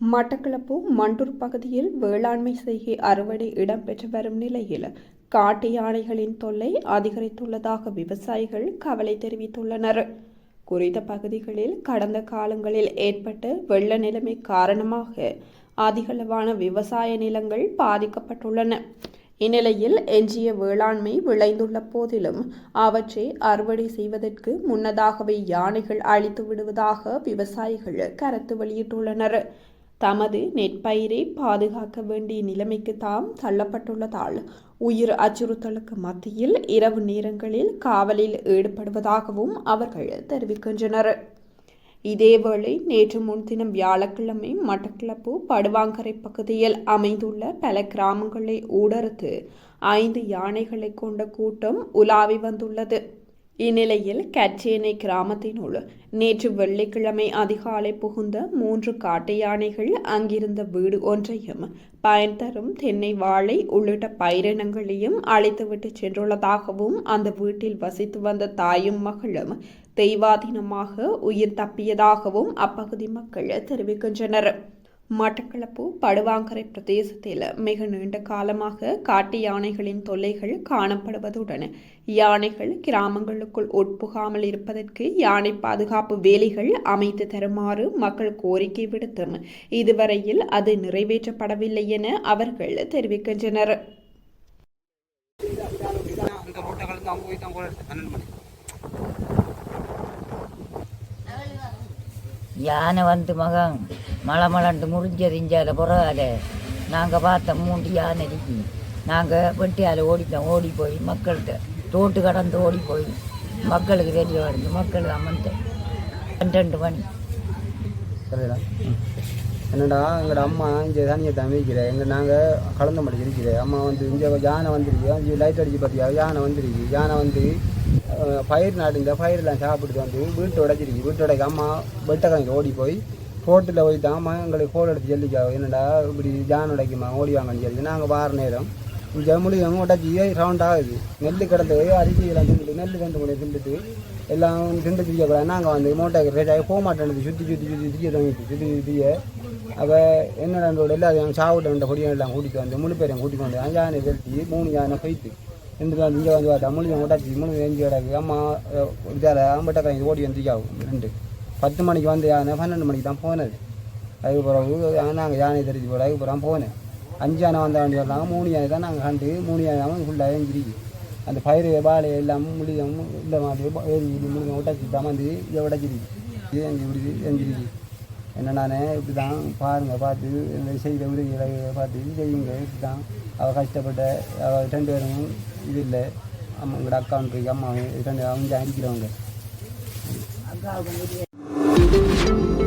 மட்டக்களப்பு மண்டூர் பகுதியில் வேளாண்மை செய்கை அறுவடை இடம்பெற்று வரும் நிலையில் காட்டு யானைகளின் தொல்லை அதிகரித்துள்ளதாக விவசாயிகள் கவலை தெரிவித்துள்ளனர். குறித்த பகுதிகளில் கடந்த காலங்களில் ஏற்பட்ட வெள்ள நிலைமை காரணமாக அதிகளவான விவசாய நிலங்கள் பாதிக்கப்பட்டுள்ளன. இந்நிலையில் எஞ்சிய வேளாண்மை விளைந்துள்ள போதிலும் அவற்றை அறுவடை செய்வதற்கு முன்னதாகவே யானைகள் அழித்து விடுவதாக விவசாயிகள் கருத்து வெளியிட்டுள்ளனர். தமது நெற்பயிரை பாதுகாக்க வேண்டிய நிலைமைக்கு தாம் தள்ளப்பட்டுள்ளதால் உயிர் அச்சுறுத்தலுக்கு மத்தியில் இரவு நேரங்களில் காவலில் ஈடுபடுவதாகவும் அவர்கள் தெரிவிக்கின்றனர். இதேவேளை நேற்று முன்தினம் வியாழக்கிழமை மட்டக்களப்பு படுவாங்கரை பகுதியில் அமைந்துள்ள பல கிராமங்களை ஊடறுத்து ஐந்து யானைகளை கொண்ட கூட்டம் உலாவி வந்துள்ளது. இந்நிலையில் கச்சேனை கிராமத்தினுள் நேற்று வெள்ளிக்கிழமை அதிகாலை புகுந்த மூன்று காட்டு யானைகள் அங்கிருந்த வீடு ஒன்றையும் பயன் தரும் தென்னை வாழை உள்ளிட்ட பயிரினங்களையும் அழைத்துவிட்டு சென்றுள்ளதாகவும் அந்த வீட்டில் வசித்து வந்த தாயும் மகளும் தெய்வாதீனமாக உயிர் தப்பியதாகவும் அப்பகுதி மக்கள் தெரிவிக்கின்றனர். மட்டக்களப்பு படுவாங்கரை பிரதேசத்தில் மிக நீண்ட காலமாக காட்டு யானைகளின் தொல்லைகள் காணப்படுவதுடன் யானைகள் கிராமங்களுக்குள் உட்புகாமல் இருப்பதற்கு யானை பாதுகாப்பு வேலிகள் அமைத்து தருமாறு மக்கள் கோரிக்கை விடுத்தும். இதுவரையில் அது நிறைவேற்றப்படவில்லை என அவர்கள் தெரிவிக்கின்றனர். யானை வந்து மகன். மழை மலண்டு முடிஞ்சறிஞ்சதை பிறகு அதை நாங்கள் பார்த்த மூன்று யானைக்கு நாங்கள் வெட்டியால் ஓடிட்டோம் ஓடி போய் மக்கள்கிட்ட தோட்டு கடந்து ஓடி போய் மக்களுக்கு தெரிய வருது மக்கள் அமர்ந்தேன் பன்னெண்டு மணி. சரிடா. என்னடா எங்களோட அம்மா இங்கே தனியை தான் வைக்கிற எங்கள் நாங்கள் கலந்த மணி இருக்கிறேன் அம்மா வந்து இங்கே யானை வந்துருக்கு. அஞ்சு லைட் அடிச்சு பார்த்தியா யானை வந்துருக்கு. யானை வந்து பயிர் பயிர் இந்த பயிரெல்லாம் சாப்பிட்டு வந்து வீட்டு உடைச்சிருக்கு வீட்டு உடைக்க அம்மா வெட்டக்கணக்கு ஓடி போய் ரோட்டில் போய் தான் எங்களுக்கு கோல் எடுத்து சொல்லிக்கா. என்னடா இப்படி ஜான் உடைக்குமா? ஓடி வாங்கன்னு சொல்லி நாங்கள் வார நேரம் இங்கே முடியும் உடச்சி ரவுண்ட் ஆகுது. நெல் கிடந்து அரிசி எல்லாம் தின்னுட்டு நெல் ரெண்டு மணி திண்டுட்டு எல்லாம் திண்டு திரியக்கூடாது நாங்கள் வந்து மூட்டைக்கு ரேட்டாக போக மாட்டேன் சுற்றி சுற்றி சுற்றி திரிய தங்கிட்டு சுற்றி திரிய அவ என்னடா எல்லாத்தையும் சாப்பிட்டு பொடியும் எல்லாம் கூட்டிட்டு வந்து முழு பேரையும் கூட்டிட்டு வந்து யானை வெட்டி மூணு யானை போயிட்டு ரெண்டு பேர் இங்கே வந்து பார்த்தா முழு முட்டாச்சி முழு எஞ்சி கிடக்கு அம்மா இதால் ஆம்பட்டை கை ஓடி வந்து ரெண்டு. பத்து மணிக்கு வந்து யானை பன்னெண்டு மணிக்கு தான் போனது. அதுக்கு பிறகு நாங்கள் யானை தெரிஞ்சு போட அதுக்கு பிறகு போனேன். அஞ்சு யானை வந்த வண்டி வந்தாங்க மூணு யானை தான் நாங்கள் கண்டு மூணு யானை ஃபுல்லாக எஞ்சிருக்கு அந்த பயிர் பாலை எல்லாம் முடியும் இல்லை மாதிரி ஏறி முடியும் உடச்சி தான் வந்து இதை உடச்சிருக்கு இது எஞ்சி விடுது எஞ்சிருக்கு என்ன நான் இப்படி தான் பாருங்கள் பார்த்து இந்த செய்த உதவிகளை பார்த்து செய்யுங்க இப்படி தான் அவள் கஷ்டப்பட்ட அவள் ரெண்டு பேரும் இது இல்லை. அம்மா உங்களோட அக்கௌண்ட் இருக்கு அம்மா ரெண்டு அவங்க அடிக்கிறவங்க. thank you